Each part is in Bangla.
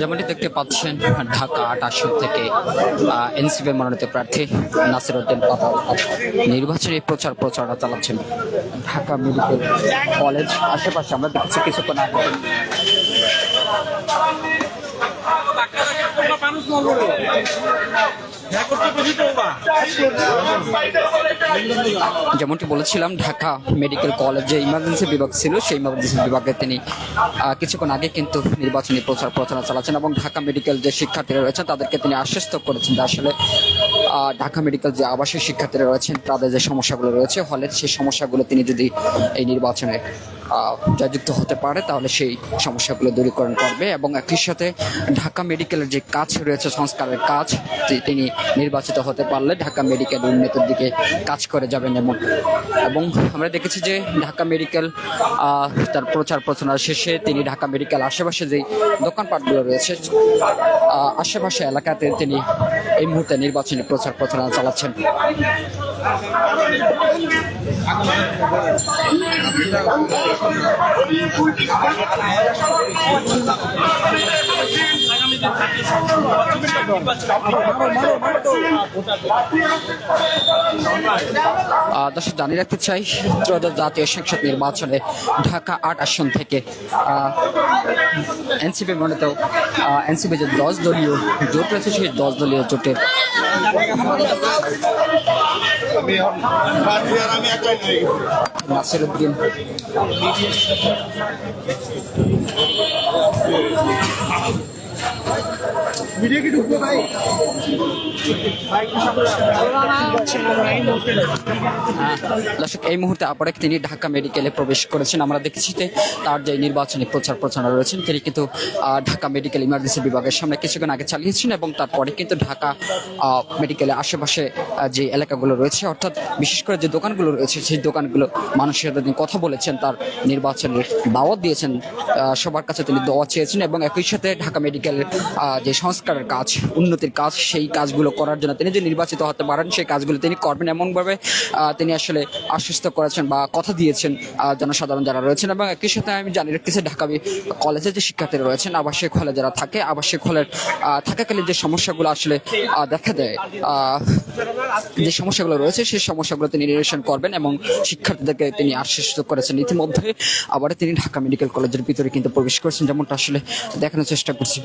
যেমনটি দেখতে পাচ্ছেন, ঢাকা আট আসন থেকে এনসিপি মনোনীত প্রার্থী নাসির উদ্দিন নির্বাচনী প্রচার প্রচারণা চালাচ্ছেন ঢাকা মেডিকেল কলেজ। আশেপাশে আমরা দেখছি কিছুক্ষণ আগে যেমনটি বলেছিলাম, ঢাকা মেডিকেল কলেজ যে ইমার্জেন্সি বিভাগ ছিল, সেই ইমার্জেন্সি বিভাগে তিনি কিছুক্ষণ আগে কিন্তু নির্বাচনী প্রচার প্রচারণা চালাচ্ছেন এবং ঢাকা মেডিকেল যে শিক্ষার্থীরা রয়েছেন, তাদেরকে তিনি আশ্বস্ত করেছেন আসলে ঢাকা মেডিকেল যে আবাসিক শিক্ষার্থীরা রয়েছেন, তাদের যে সমস্যাগুলো রয়েছে হলের সেই সমস্যাগুলো তিনি যদি এই নির্বাচনে জয়যুক্ত হতে পারে, তাহলে সেই সমস্যাগুলো দূরীকরণ করবে এবং একই সাথে ঢাকা মেডিকেলের যে কাজ রয়েছে, সংস্কারের কাজ তিনি নির্বাচিত হতে পারলে ঢাকা মেডিকেল উন্নতির দিকে কাজ করে যাবেন এমন এবং আমরা দেখেছি যে ঢাকা মেডিকেল তার প্রচার প্রচারণা শেষে তিনি ঢাকা মেডিকেল আশেপাশে যেই দোকানপাটগুলো রয়েছে আশেপাশে এলাকাতে তিনি এই মুহূর্তে নির্বাচনী প্রচার প্রচারণা চালাচ্ছেন। আহ, দর্শক জানিয়ে রাখতে চাই ত্রয়োদশ জাতীয় সংসদ নির্বাচনে ঢাকা আট আসন থেকে এনসিপি মনোনীত এনসিপি যে দশ দলীয় জোট রয়েছে সেই দশ দলীয় জোটের নাসির উদ্দিন। দর্শক, এই মুহূর্তে আপারে তিনি ঢাকা মেডিকেলে প্রবেশ করেছেন। আমরা দেখেছি যে তার যে নির্বাচনী প্রচার প্রচারণা রয়েছেন, তিনি কিন্তু ঢাকা মেডিকেল ইমার্জেন্সি বিভাগের সামনে কিছুক্ষণ আগে চালিয়েছেন এবং তারপরে কিন্তু ঢাকা মেডিকেলের আশেপাশে যে এলাকাগুলো রয়েছে, অর্থাৎ বিশেষ করে যে দোকানগুলো রয়েছে, সেই দোকানগুলো মানুষের তিনি কথা বলেছেন, তার নির্বাচনের দাওয়াত দিয়েছেন সবার কাছে তিনি দোয়া চেয়েছেন এবং একই সাথে ঢাকা মেডিকেলের যে যে সংস্কারের কাজ, উন্নতির কাজ, সেই কাজগুলো করার জন্য তিনি যে নির্বাচিত হতে পারেন, সেই কাজগুলো তিনি করবেন। এমনভাবে তিনি আসলে আশ্বস্ত করেছেন বা কথা দিয়েছেন জনসাধারণ যারা রয়েছেন এবং একই সাথে আমি জানি রাখতেছি ঢাকা কলেজে যে শিক্ষার্থীরা রয়েছেন, আবাসিক হলে যারা থাকে, আবাসিক হলের থাকাকালীন যে সমস্যাগুলো আসলে দেখা দেয় যে সমস্যাগুলো রয়েছে, সেই সমস্যাগুলো তিনি নিরসন করবেন এবং শিক্ষার্থীদেরকে তিনি আশ্বস্ত করেছেন। ইতিমধ্যে আবার তিনি ঢাকা মেডিকেল কলেজের ভিতরে কিন্তু প্রবেশ করেছেন, যেমনটা আসলে দেখানোর চেষ্টা করছি।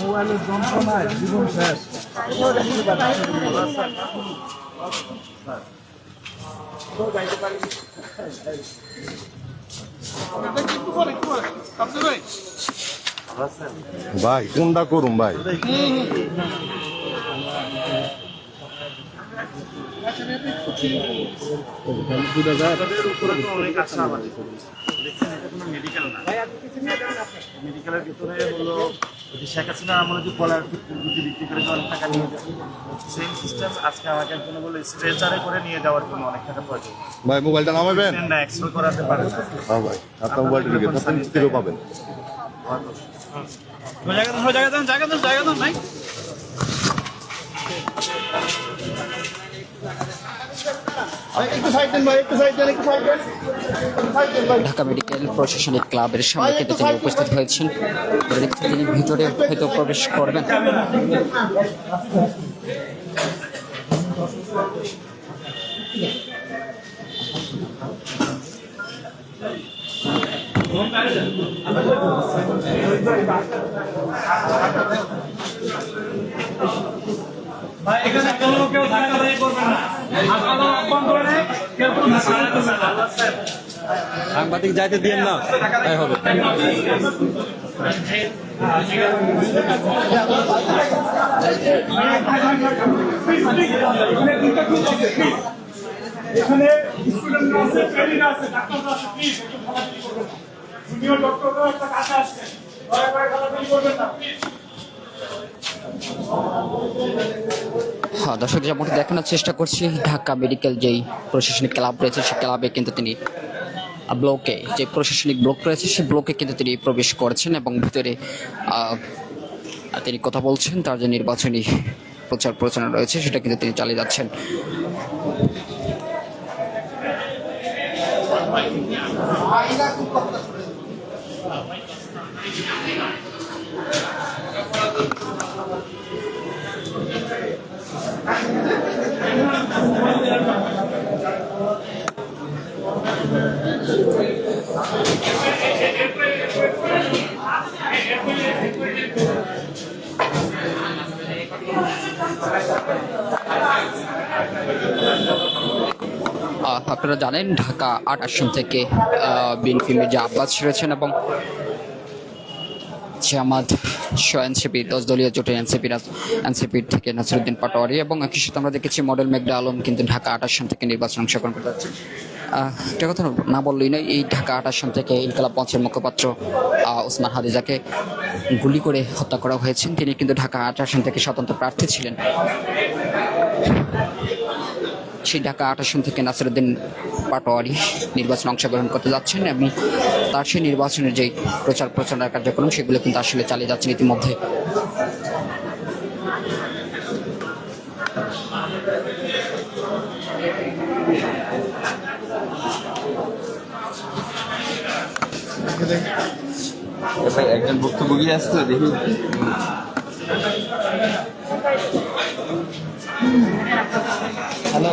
মোবাইলের যন্ত্রণায় জীবন শেষ। ভাই কোনটা করুম ভাই মেডিকেলের ভিতরে অনেক টাকা নিয়ে সিস্টেম আজকে স্ট্রেচারে করে নিয়ে যাওয়ার জন্য অনেক প্রয়োজন ভাই মোবাইলটা নামাবেন না করাতে পারে না। মোবাইলটা পাবেন জায়গা দেন জায়গা দেন জায়গা দেন জায়গা দেন নাই ঢাকা মেডিকেল প্রশাসনিক ক্লাবের সামনে কিন্তু তিনি উপস্থিত হয়েছেন। তিনি ভিতরে হয়তো প্রবেশ করবেন এখানে কোনো কেউ ধাক্কা ধাক্কি করবে না আপনারা আহ্বান করে নেই কেউ কোনো ধাক্কা ধাক্কি করবে না সাংবাদিক যাইতে দিন না, তাই হবে। এখানে স্টুডেন্ট আছে আছে, ডাক্তাররা আছে প্লিজ একটু করবেন জুনিয়র একটা আসছে। দয়া করে করবেন না প্লিজ দর্শক যেমনটি দেখানোর চেষ্টা করছি ঢাকা মেডিকেল যেই প্রশাসনিক ক্লাব রয়েছে সেই ক্লাবে কিন্তু তিনি ব্লকে যে প্রশাসনিক ব্লক রয়েছে সেই ব্লকে কিন্তু তিনি প্রবেশ করেছেন এবং ভিতরে তিনি কথা বলছেন তার যে নির্বাচনী প্রচার প্রচারণা রয়েছে সেটা কিন্তু তিনি চালিয়ে যাচ্ছেন। আহ, আপনারা জানেন ঢাকা আট আসন থেকে বিএনপি মির্জা আব্বাস রয়েছেন এবং জামাত এনসিপি দশ দলীয় জোটের এনসিপি এনসিপির থেকে নাসিরুদ্দিন পাটোয়ারি এবং একই সাথে আমরা দেখেছি মডেল মেঘদা আলম কিন্তু ঢাকা আট আসন থেকে নির্বাচন অংশগ্রহণ করতে যাচ্ছে। একটা কথা না বললেই নয়, এই ঢাকা আট আসন থেকে ইনকালাব মঞ্চের মুখপাত্র ওসমান হাদিজাকে গুলি করে হত্যা করা হয়েছেন তিনি কিন্তু ঢাকা আট আসন থেকে স্বতন্ত্র প্রার্থী ছিলেন। সেই ঢাকা আট আসন থেকে নাসিরুদ্দিন পাটোয়ারি নির্বাচনে অংশগ্রহণ করতে যাচ্ছেন এবং তার সেই নির্বাচনের যে প্রচার প্রচারণার কার্যক্রম, সেগুলো কিন্তু আসলে চালিয়ে যাচ্ছেন ইতিমধ্যে। একজন ভুক্তভোগী আসতো দেখি। হ্যালো।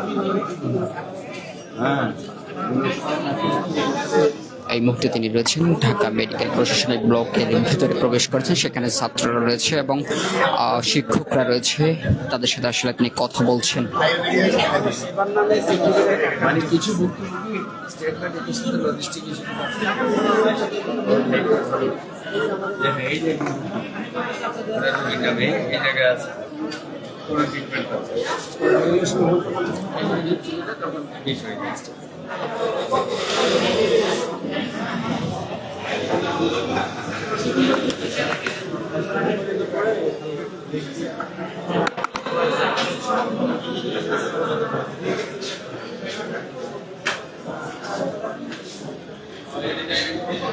এই মুহূর্তে তিনি রয়েছেন ঢাকা মেডিকেল প্রশাসনিক ব্লকের ভিতরে প্রবেশ করেছেন। সেখানে ছাত্ররা রয়েছে এবং শিক্ষকরা রয়েছে। তাদের সাথে আসলে তিনি কথা বলছেন। কোনো ট্রিটমেন্ট আছে তখন বিষ হয়ে গেছে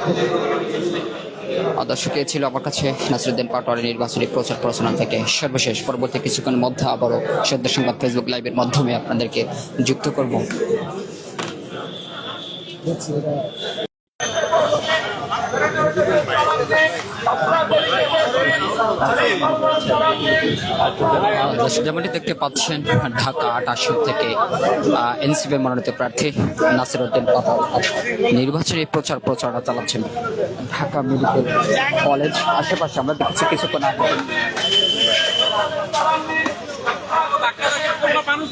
আহ, দর্শক ছিল আমার কাছে নাসিরুদ্দিন পাটোয়ারি নির্বাচনী প্রচার প্রচারণা থেকে সর্বশেষ। পরবর্তী কিছুক্ষণের মধ্যে আবারও সদ্য সংবাদ ফেসবুক লাইভের মাধ্যমে আপনাদেরকে যুক্ত করব। Thank দর্শক যেমনটি দেখতে পাচ্ছেন ঢাকা আট আসন থেকে এনসিপি মনোনীত প্রার্থী নাসির উদ্দিন পাটোয়ারি নির্বাচনী প্রচার প্রচারণা চালাচ্ছেন ঢাকা মেডিকেল কলেজ আশেপাশে আমরা দেখেছি কিছুক্ষণ আগে মানুষ